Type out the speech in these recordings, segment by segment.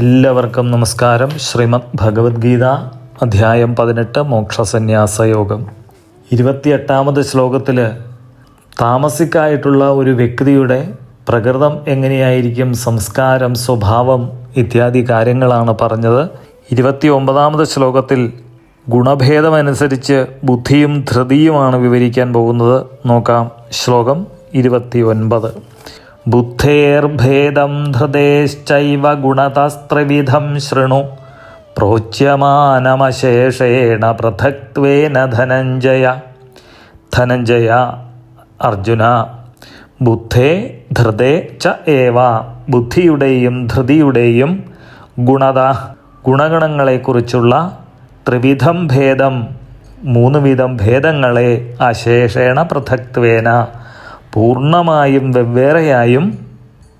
എല്ലാവർക്കും നമസ്കാരം. ശ്രീമദ് ഭഗവത്ഗീത അധ്യായം പതിനെട്ട് മോക്ഷസന്യാസ യോഗം ഇരുപത്തിയെട്ടാമത് ശ്ലോകത്തിൽ താമസിക്കായിട്ടുള്ള ഒരു വ്യക്തിയുടെ പ്രകൃതം എങ്ങനെയായിരിക്കും സംസ്കാരം സ്വഭാവം ഇത്യാദി കാര്യങ്ങളാണ് പറഞ്ഞത്. ഇരുപത്തി ഒമ്പതാമത് ശ്ലോകത്തിൽ ഗുണഭേദമനുസരിച്ച് ബുദ്ധിയും ധൃതിയുമാണ് വിവരിക്കാൻ പോകുന്നത്. നോക്കാം ശ്ലോകം ഇരുപത്തി ഒൻപത് ബുദ്ധേർഭേദം ധൃതേശ്ചൈവ ഗുണതസ്ത്രിവിധം ശൃണു. പ്രോച്യമാനമശേഷേണ പൃഥക്വേന ധനഞ്ജയ. ധനഞ്ജയ അർജുന. ബുദ്ധേ ധൃതേ ച ഏവ. ബുദ്ധിയുടെയും ധൃതിയുടെയും ഗുണത ഗുണഗണങ്ങളെക്കുറിച്ചുള്ള ത്രിവിധം ഭേദം മൂന്നുവിധം ഭേദങ്ങളെ അശേഷേണ പൃഥക്ത്വേന. പൂർണമായും വെവ്വേറെയായും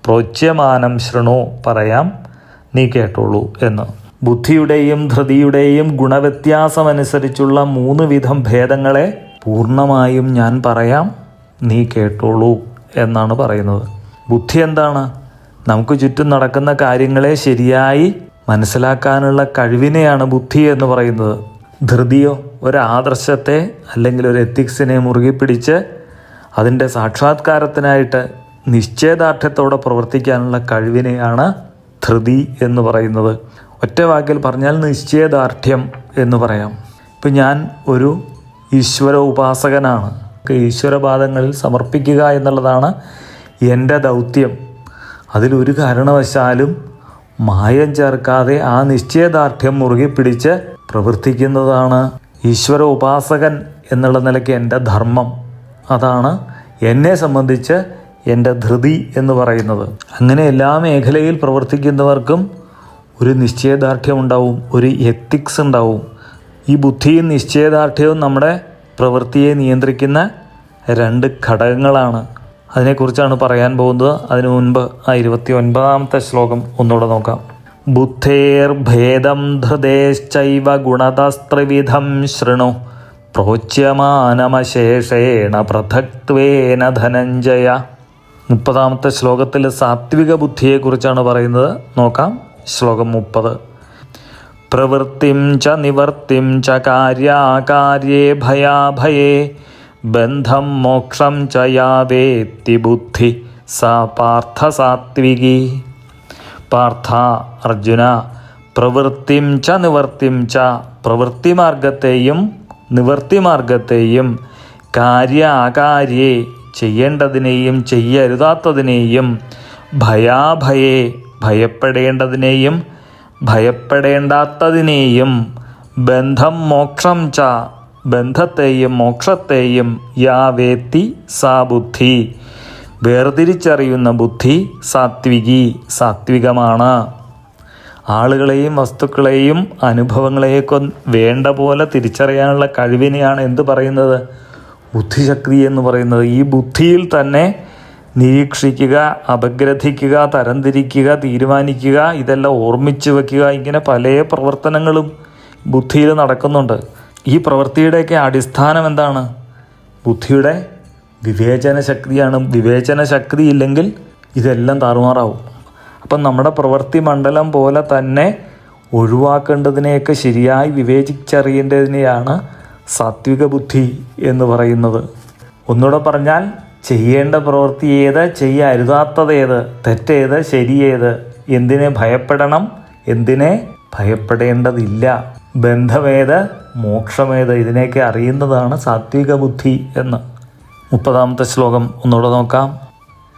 പ്രോച്യമാനം ശൃണു പറയാം നീ കേട്ടോളൂ എന്ന്. ബുദ്ധിയുടെയും ധൃതിയുടെയും ഗുണവ്യത്യാസമനുസരിച്ചുള്ള മൂന്ന് വിധം ഭേദങ്ങളെ പൂർണമായും ഞാൻ പറയാം നീ കേട്ടോളൂ എന്നാണ് പറയുന്നത്. ബുദ്ധി എന്താണ്? നമുക്ക് ചുറ്റും നടക്കുന്ന കാര്യങ്ങളെ ശരിയായി മനസ്സിലാക്കാനുള്ള കഴിവിനെയാണ് ബുദ്ധി എന്ന് പറയുന്നത്. ധൃതിയോ ഒരു ആദർശത്തെ അല്ലെങ്കിൽ ഒരു എത്തിക്സിനെ മുറുകെ പിടിച്ച് അതിന്റെ സാക്ഷാത്കാരത്തിനായിട്ട് നിശ്ചയദാർഢ്യത്തോടെ പ്രവർത്തിക്കാനുള്ള കഴിവിനെയാണ് ധൃതി എന്ന് പറയുന്നത്. ഒറ്റ വാക്കിൽ പറഞ്ഞാൽ നിശ്ചയദാർഢ്യം എന്ന് പറയാം. ഇപ്പം ഞാൻ ഒരു ഈശ്വര ഉപാസകനാണ്. ഈശ്വരപാദങ്ങളിൽ സമർപ്പിക്കുക എന്നുള്ളതാണ് എന്റെ ദൗത്യം. അതിലൊരു കാരണവശാലും മായം ചേർക്കാതെ ആ നിശ്ചയദാർഢ്യം മുറുകെ പിടിച്ച് പ്രവർത്തിക്കുന്നതാണ് ഈശ്വര ഉപാസകൻ എന്നുള്ള നിലയ്ക്ക് എന്റെ ധർമ്മം. അതാണ് എന്നെ സംബന്ധിച്ച് എന്റെ ധൃതി എന്ന് പറയുന്നത്. അങ്ങനെ എല്ലാ മേഖലയിൽ പ്രവർത്തിക്കുന്നവർക്കും ഒരു നിശ്ചയദാർഢ്യം ഉണ്ടാവും ഒരു എത്തിക്സ് ഉണ്ടാവും. ഈ ബുദ്ധിയും നിശ്ചയദാർഢ്യവും നമ്മുടെ പ്രവൃത്തിയെ നിയന്ത്രിക്കുന്ന രണ്ട് ഘടകങ്ങളാണ്. അതിനെക്കുറിച്ചാണ് പറയാൻ പോകുന്നത്. അതിനു മുൻപ് ആ ഇരുപത്തി ഒൻപതാമത്തെ ശ്ലോകം ഒന്നുകൂടെ നോക്കാം. ബുദ്ധേർഭേദം ധൃതേശ്ചൈവ ഗുണതസ്ത്രിവിധം ശൃണു. പ്രോച്യമാനമശേഷേണ പ്രഥക്വേന ധനഞ്ജയ. മുപ്പതാമത്തെ ശ്ലോകത്തിൽ സാത്വിക ബുദ്ധിയെക്കുറിച്ചാണ് പറയുന്നത്. നോക്കാം. ശ്ലോകം മുപ്പത്. പ്രവൃത്തിം ച നിവർത്തിം ച കാര്യാകാര്യേ ഭയാഭയേ. ബന്ധം മോക്ഷം ച യാവേത്തി ബുദ്ധി സ പാർത്ഥ സാത്വികി. പാർത്ഥ അർജുന പ്രവൃത്തിം ച നിവർത്തിം ച പ്രവൃത്തിമാർഗത്തെയും നിവർത്തിമാർഗത്തെയും കാര്യ അകാര്യേ ചെയ്യേണ്ടതിനെയും ചെയ്യരുതാത്തതിനെയും ഭയാഭയേ ഭയപ്പെടേണ്ടതിനെയും ഭയപ്പെടേണ്ടാത്തതിനെയും ബന്ധം മോക്ഷം ച ബന്ധത്തെയും മോക്ഷത്തെയും യാ വേത്തി സാ ബുദ്ധി. വേർതിരിച്ചറിയുന്ന ബുദ്ധി സാത്വികി സാത്വികമാണ്. ആളുകളെയും വസ്തുക്കളെയും അനുഭവങ്ങളെയൊക്കെ വേണ്ട പോലെ തിരിച്ചറിയാനുള്ള കഴിവിനെയാണ് എന്ത് പറയുന്നത്? ബുദ്ധിശക്തി എന്ന് പറയുന്നത്. ഈ ബുദ്ധിയിൽ തന്നെ നിരീക്ഷിക്കുക അപഗ്രഥിക്കുക തരംതിരിക്കുക തീരുമാനിക്കുക ഇതെല്ലാം ഓർമ്മിച്ച് വയ്ക്കുക ഇങ്ങനെ പല പ്രവർത്തനങ്ങളും ബുദ്ധിയിൽ നടക്കുന്നുണ്ട്. ഈ പ്രവൃത്തിയുടെയൊക്കെ അടിസ്ഥാനം എന്താണ്? ബുദ്ധിയുടെ വിവേചന ശക്തിയാണ് വിവേചന ശക്തി ഇല്ലെങ്കിൽ ഇതെല്ലാം താറുമാറാവും. അപ്പം നമ്മുടെ പ്രവൃത്തി മണ്ഡലം പോലെ തന്നെ ഒഴിവാക്കേണ്ടതിനെയൊക്കെ ശരിയായി വിവേചിച്ചറിയേണ്ടതിനെയാണ് സാത്വിക ബുദ്ധി എന്ന് പറയുന്നത്. ഒന്നുകൂടെ പറഞ്ഞാൽ ചെയ്യേണ്ട പ്രവൃത്തി ഏത് ചെയ്യരുതാത്തത് ഏത് തെറ്റേത് ശരിയേത് എന്തിനെ ഭയപ്പെടണം എന്തിനെ ഭയപ്പെടേണ്ടതില്ല ബന്ധമേത് മോക്ഷമേത് ഇതിനെയൊക്കെ അറിയുന്നതാണ് സാത്വിക ബുദ്ധി എന്ന്. മുപ്പതാമത്തെ ശ്ലോകം ഒന്നുകൂടെ നോക്കാം.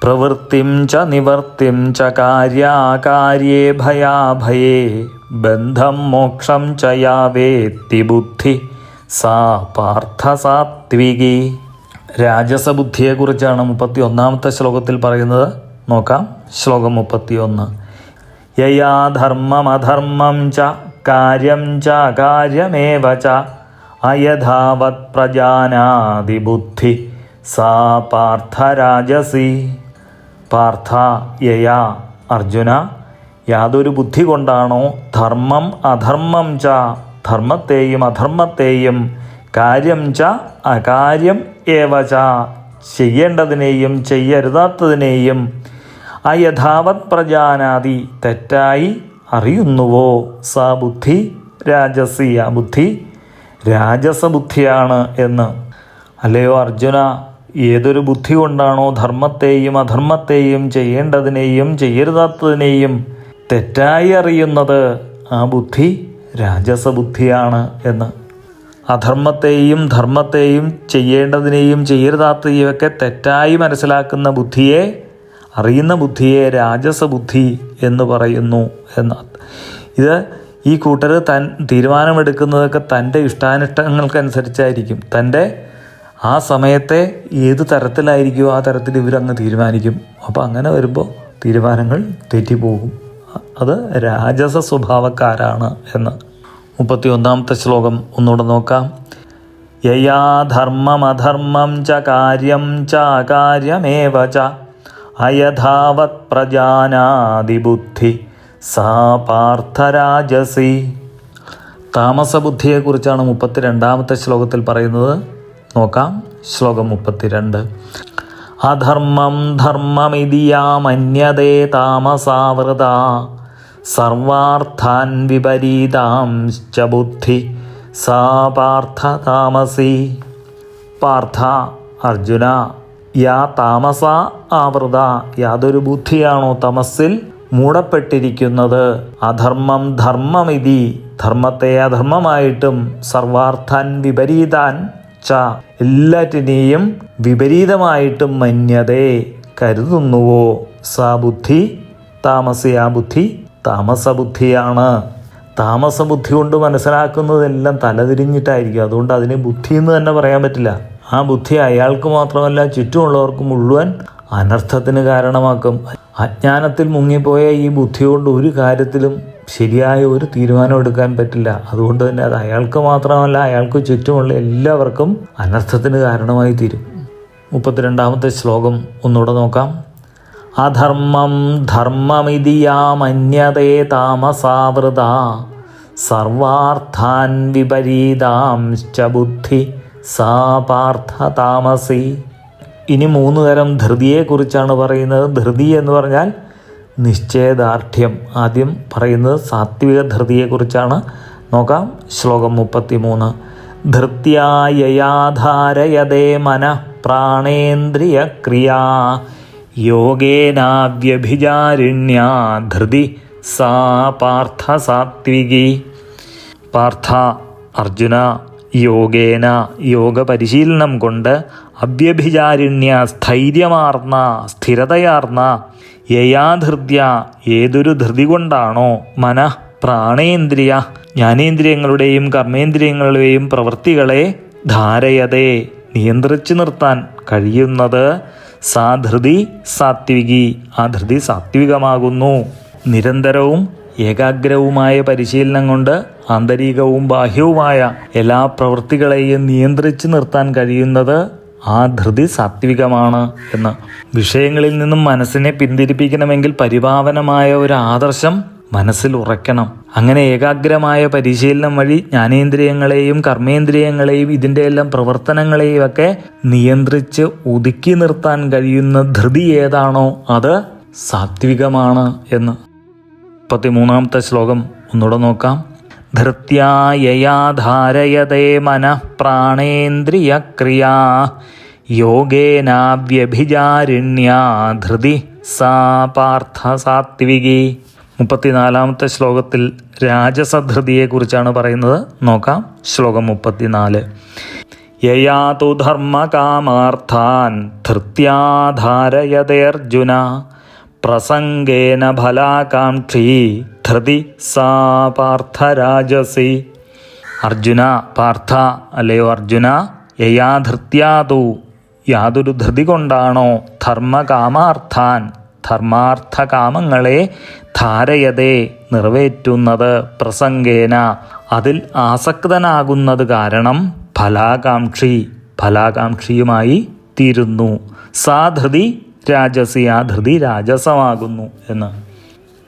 പ്രവൃത്തിം ച നിവർത്തിം ച കാര്യാകാര്യേ ഭയാഭയേ ബന്ധം മോക്ഷം ച യാവേത്തി ബുദ്ധി സാ പാർത്ഥ സാത്വികി. രാജസബുദ്ധിയെക്കുറിച്ചാണ് മുപ്പത്തി ഒന്നാമത്തെ ശ്ലോകത്തിൽ പറയുന്നത്. നോക്കാം ശ്ലോകം മുപ്പത്തി ഒന്ന് യയാ ധർമ്മമധർമ്മം ച കാര്യം ച കാര്യമേവ ച അയഥാവത് പ്രജാനാതി ബുദ്ധി സാ പാർത്ഥരാജസി പാർത്ഥ യയാ അർജുന യാതൊരു ബുദ്ധി കൊണ്ടാണോ ധർമ്മം അധർമ്മം ച ധർമ്മത്തെയും അധർമ്മത്തെയും കാര്യം ച അകാര്യം ഏവ ച ചെയ്യേണ്ടതിനെയും ചെയ്യരുതാത്തതിനെയും അയഥാവത് പ്രജാനാതി തെറ്റായി അറിയുന്നുവോ? സ ബുദ്ധി രാജസി ബുദ്ധി രാജസബുദ്ധിയാണ് എന്ന്. അല്ലയോ അർജുന ഏതൊരു ബുദ്ധി കൊണ്ടാണോ ധർമ്മത്തെയും അധർമ്മത്തെയും ചെയ്യേണ്ടതിനെയും ചെയ്യരുതാത്തതിനെയും തെറ്റായി അറിയുന്നത് ആ ബുദ്ധി രാജസബുദ്ധിയാണ് എന്ന്. അധർമ്മത്തെയും ധർമ്മത്തെയും ചെയ്യേണ്ടതിനെയും ചെയ്യരുതാത്തതിനെയൊക്കെ തെറ്റായി മനസ്സിലാക്കുന്ന ബുദ്ധിയെ അറിയുന്ന ബുദ്ധിയെ രാജസബുദ്ധി എന്ന് പറയുന്നു എന്ന. ഇത് ഈ കൂട്ടർ തൻ തീരുമാനമെടുക്കുന്നതൊക്കെ തന്റെ ഇഷ്ടാനിഷ്ടങ്ങൾക്കനുസരിച്ചായിരിക്കും. തന്റെ ആ സമയത്തെ ഏത് തരത്തിലായിരിക്കുമോ ആ തരത്തിൽ ഇവരങ്ങ് തീരുമാനിക്കും. അപ്പോൾ അങ്ങനെ വരുമ്പോൾ തീരുമാനങ്ങൾ തെറ്റിപ്പോകും. അത് രാജസ സ്വഭാവക്കാരാണ് എന്ന്. മുപ്പത്തി ഒന്നാമത്തെ ശ്ലോകം ഒന്നുകൂടെ നോക്കാം. യയാ ധർമ്മമധർമ്മം ച കാര്യം ച അകാര്യമേവ ച. അയഥാവത് പ്രജാനാതിബുദ്ധി സാ പാർത്ഥരാജസി. താമസബുദ്ധിയെക്കുറിച്ചാണ് മുപ്പത്തി രണ്ടാമത്തെ ശ്ലോകത്തിൽ പറയുന്നത്. നോക്കാം. ശ്ലോകം മുപ്പത്തിരണ്ട്. അധർമ്മം ധർമ്മമിതിയാമന്യതേ താമസാവൃത. സർവാർത്ഥാൻ വിപരീതാംശ്ച ബുദ്ധി. സാ പാർത്ഥ താമസി. പാർത്ഥ അർജുന യാ താമസ ആവൃത. യാതൊരു ബുദ്ധിയാണോ തമസിൽ മൂടപ്പെട്ടിരിക്കുന്നത്? അധർമ്മം ധർമ്മമിതി. ധർമ്മത്തെ അധർമ്മമായിട്ടും സർവാർത്ഥാൻ വിപരീതാൻ ച എല്ലാറ്റിനെയും വിപരീതമായിട്ടും മന്യതേ കരുതുന്നുവോ? സാബുദ്ധി ബുദ്ധി താമസി ആ ബുദ്ധി താമസബുദ്ധിയാണ്. താമസബുദ്ധി കൊണ്ട് മനസ്സിലാക്കുന്നതെല്ലാം തലതിരിഞ്ഞിട്ടായിരിക്കും. അതുകൊണ്ട് അതിനെ ബുദ്ധി എന്ന് തന്നെ പറയാൻ പറ്റില്ല. ആ ബുദ്ധി അയാൾക്ക് മാത്രമല്ല ചുറ്റുമുള്ളവർക്ക് മുഴുവൻ അനർത്ഥത്തിന് കാരണമാക്കും. അജ്ഞാനത്തിൽ മുങ്ങിപ്പോയ ഈ ബുദ്ധി കൊണ്ട് ഒരു കാര്യത്തിലും ശരിയായ ഒരു തീരുമാനം എടുക്കാൻ പറ്റില്ല. അതുകൊണ്ട് തന്നെ അത് അയാൾക്ക് മാത്രമല്ല അയാൾക്ക് ചുറ്റുമുള്ള എല്ലാവർക്കും അനർത്ഥത്തിന് കാരണമായി തീരും. മുപ്പത്തിരണ്ടാമത്തെ ശ്ലോകം ഒന്നുകൂടെ നോക്കാം. അധർമ്മം ധർമ്മമിതിയാമന്യതേ താമസാവൃത സർവാർത്ഥാൻ വിപരീതാംശ്ച ബുദ്ധി സാ പാർത്ഥ താമസി. ഇനി മൂന്ന് തരം ധൃതിയെക്കുറിച്ചാണ് പറയുന്നത്. ധൃതി എന്ന് പറഞ്ഞാൽ നിശ്ചയദാർഢ്യം. ആദ്യം പറയുന്നത് സാത്വിക ധൃതിയെക്കുറിച്ചാണ്. നോക്കാം. ശ്ലോകം മുപ്പത്തി മൂന്ന് ധൃത്യായയാധാരയതേ മന പ്രാണേന്ദ്രിയ ക്രിയാ യോഗേനാവ്യഭിചാരിണ്യാ ധൃതി സാ പാർത്ഥ സാത്വികി പാർത്ഥ അർജുന യോഗേന യോഗ പരിശീലനം കൊണ്ട് അവ്യഭിചാരിണ്യ സ്ഥൈര്യമാർന്ന സ്ഥിരതയാർന്ന യയാധൃത്യ ഏതൊരു ധൃതി കൊണ്ടാണോ? മനഃ പ്രാണേന്ദ്രിയ ജ്ഞാനേന്ദ്രിയങ്ങളുടെയും കർമ്മേന്ദ്രിയങ്ങളുടെയും പ്രവൃത്തികളെ ധാരയതെ നിയന്ത്രിച്ചു നിർത്താൻ കഴിയുന്നത് സാധൃതി സാത്വികി. ആ ധൃതി സാത്വികമാകുന്നു. നിരന്തരവും ഏകാഗ്രവുമായ പരിശീലനം കൊണ്ട് ആന്തരികവും ബാഹ്യവുമായ എല്ലാ പ്രവൃത്തികളെയും നിയന്ത്രിച്ചു നിർത്താൻ കഴിയുന്നത് ആ ധൃതി സാത്വികമാണ് എന്ന് വിഷയങ്ങളിൽ നിന്നും മനസ്സിനെ പിന്തിരിപ്പിക്കണമെങ്കിൽ പരിപാവനമായ ഒരു ആദർശം മനസ്സിൽ ഉറയ്ക്കണം. അങ്ങനെ ഏകാഗ്രമായ പരിശീലനം വഴി ജ്ഞാനേന്ദ്രിയങ്ങളെയും കർമ്മേന്ദ്രിയങ്ങളെയും ഇതിന്റെ എല്ലാം പ്രവർത്തനങ്ങളെയും ഒക്കെ നിയന്ത്രിച്ച് ഒതുക്കി നിർത്താൻ കഴിയുന്ന ധൃതി ഏതാണോ അത് സാത്വികമാണ് എന്ന്. മുപ്പത്തിമൂന്നാമത്തെ ശ്ലോകം ഒന്നുകൂടെ നോക്കാം. ധാരയതേ മനഃ പ്രാണേന്ദ്രിയക്രിയാ. യോഗേനാവ്യഭിചാരിണ്യാ ധൃതി സാ പാർത്ഥ സാത്വികി. മുപ്പത്തിനാലാമത്തെ ശ്ലോകത്തിൽ രാജസധൃതിയെക്കുറിച്ചാണ് പറയുന്നത്. നോക്കാം. ശ്ലോകം മുപ്പത്തിനാല്. യയാതു ധർമ്മകാമാർത്ഥാൻ ധൃത്യാധാരയതേർജുന പ്രസംഗേന ഫലാകാംക്ഷി ധൃതി സാ പാർത്ഥരാജസി അർജുന പാർത്ഥ അല്ലയോ അർജുന യയാ ധൃത്യാതു യാതൊരു ധൃതി കൊണ്ടാണോ ധർമ്മകാമാർത്ഥാൻ? ധർമാർത്ഥകാമങ്ങളെ ധാരയതേ നിറവേറ്റുന്നത് പ്രസംഗേന. അതിൽ ആസക്തനാകുന്നത് കാരണം ഫലാകാംക്ഷി ഫലാകാംക്ഷിയുമായി തീരുന്നു. സാധൃതി രാജസി ആ ധൃതി രാജസമാകുന്നു എന്ന്.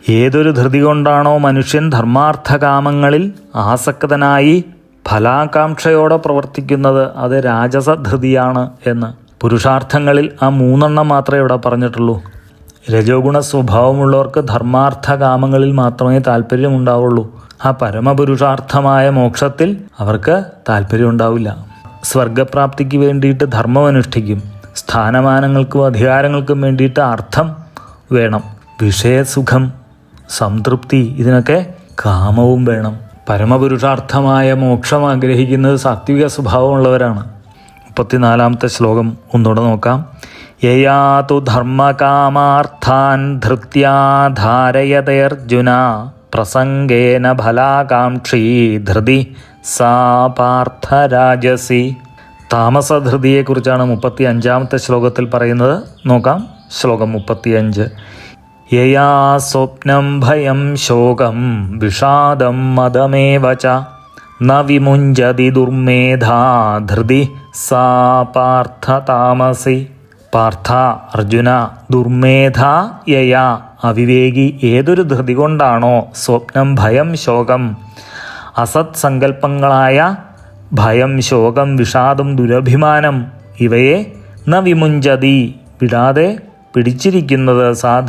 ഏതൊരു ധൃതി കൊണ്ടാണോ മനുഷ്യൻ ധർമാർത്ഥകാമങ്ങളിൽ ആസക്തനായി ഫലാകാംക്ഷയോടെ പ്രവർത്തിക്കുന്നത് അത് രാജസധൃതിയാണ് എന്ന് പുരുഷാർത്ഥങ്ങളിൽ ആ മൂന്നെണ്ണം മാത്രമേ ഇവിടെ പറഞ്ഞിട്ടുള്ളൂ. രജോഗുണ സ്വഭാവമുള്ളവർക്ക് ധർമാർത്ഥകാമങ്ങളിൽ മാത്രമേ താല്പര്യമുണ്ടാവുള്ളൂ ആ പരമപുരുഷാർത്ഥമായ മോക്ഷത്തിൽ അവർക്ക് താല്പര്യം ഉണ്ടാവില്ല സ്വർഗപ്രാപ്തിക്ക് വേണ്ടിയിട്ട് ധർമ്മം അനുഷ്ഠിക്കും സ്ഥാനമാനങ്ങൾക്കും അധികാരങ്ങൾക്കും വേണ്ടിയിട്ട് അർത്ഥം വേണം. വിഷയസുഖം സംതൃപ്തി ഇതിനൊക്കെ കാമവും വേണം. പരമപുരുഷാർത്ഥമായ മോക്ഷം ആഗ്രഹിക്കുന്നത് സാത്വിക സ്വഭാവമുള്ളവരാണ്. മുപ്പത്തിനാലാമത്തെ ശ്ലോകം ഒന്നുകൂടെ നോക്കാം. യയാതു ധർമ്മകാമാർത്ഥാൻ ധൃത്യാ ധാരയതേർജുന പ്രസംഗേന ഫലാകാംക്ഷീ ധൃതി സാ പാർത്ഥരാജസി. താമസധൃതിയെക്കുറിച്ചാണ് മുപ്പത്തി അഞ്ചാമത്തെ ശ്ലോകത്തിൽ പറയുന്നത്. നോക്കാം. ശ്ലോകം മുപ്പത്തിയഞ്ച്. യയാ സ്വപ്നം ഭയം ശോകം വിഷാദം മതമേവ ന വിമുഞ്ചതി ദുർമേധാ ധൃതി സാ പാർത്ഥ താമസി പാർത്ഥ അർജുന ദുർമേധ യയാ. അവിവേകി ഏതൊരു ധൃതി കൊണ്ടാണോ സ്വപ്നം ഭയം ശോകം? അസത് സങ്കല്പങ്ങളായ ഭയം ശോകം വിഷാദം ദുരഭിമാനം ഇവയെ ന വിമുഞ്ചതി. വിടാതെ പിടിച്ചിരിക്കുന്നത് സാ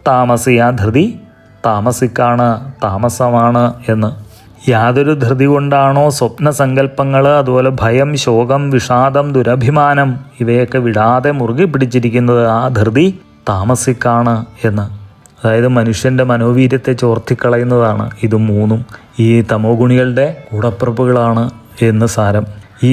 ധൃതി താമസി ആ ധൃതി. താമസിക്കാണ് താമസമാണ് എന്ന്. യാതൊരു ധൃതി കൊണ്ടാണോ സ്വപ്ന സങ്കല്പങ്ങൾ അതുപോലെ ഭയം ശോകം വിഷാദം ദുരഭിമാനം ഇവയൊക്കെ വിടാതെ മുറുകി പിടിച്ചിരിക്കുന്നത് ആ ധൃതി താമസിക്കാണ് എന്ന്. അതായത് മനുഷ്യന്റെ മനോവീര്യത്തെ ചോർത്തിക്കളയുന്നതാണ് ഇത് മൂന്നും. ഈ തമോ ഗുണികളുടെ കൂടപ്പിറപ്പുകളാണ് എന്ന് സാരം. ഈ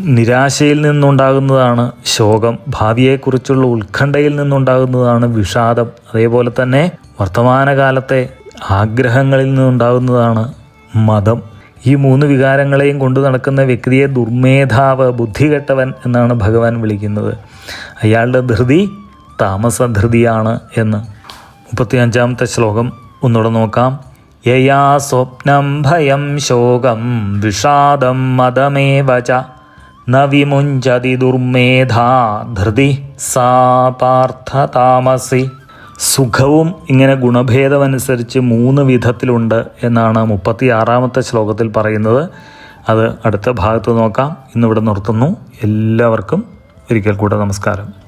നിരാശയിൽ നിന്നുണ്ടാകുന്നതാണ് ശോകം. ഭാവിയെക്കുറിച്ചുള്ള ഉത്കണ്ഠയിൽ നിന്നുണ്ടാകുന്നതാണ് വിഷാദം. അതേപോലെ തന്നെ വർത്തമാനകാലത്തെ ആഗ്രഹങ്ങളിൽ നിന്നുണ്ടാകുന്നതാണ് മതം. ഈ മൂന്ന് വികാരങ്ങളെയും കൊണ്ടു നടക്കുന്ന വ്യക്തിയെ ദുർമേധാവ് ബുദ്ധികെട്ടവൻ എന്നാണ് ഭഗവാൻ വിളിക്കുന്നത്. അയാളുടെ ധൃതി താമസധൃതിയാണ് എന്ന്. മുപ്പത്തിയഞ്ചാമത്തെ ശ്ലോകം ഒന്നുകൂടെ നോക്കാം. യയാ സ്വപ്നം ഭയം ശോകം വിഷാദം മതമേവ ച ന വിമുഞ്ചതി ദുർമേധാ ധൃതി സാ പാർത്ഥ താമസി. സുഖവും ഇങ്ങനെ ഗുണഭേദമനുസരിച്ച് മൂന്ന് വിധത്തിലുണ്ട് എന്നാണ് മുപ്പത്തി ആറാമത്തെ ശ്ലോകത്തിൽ പറയുന്നത്. അത് അടുത്ത ഭാഗത്ത് നോക്കാം. ഇന്നിവിടെ നിർത്തുന്നു. എല്ലാവർക്കും ഒരിക്കൽ കൂടെ നമസ്കാരം.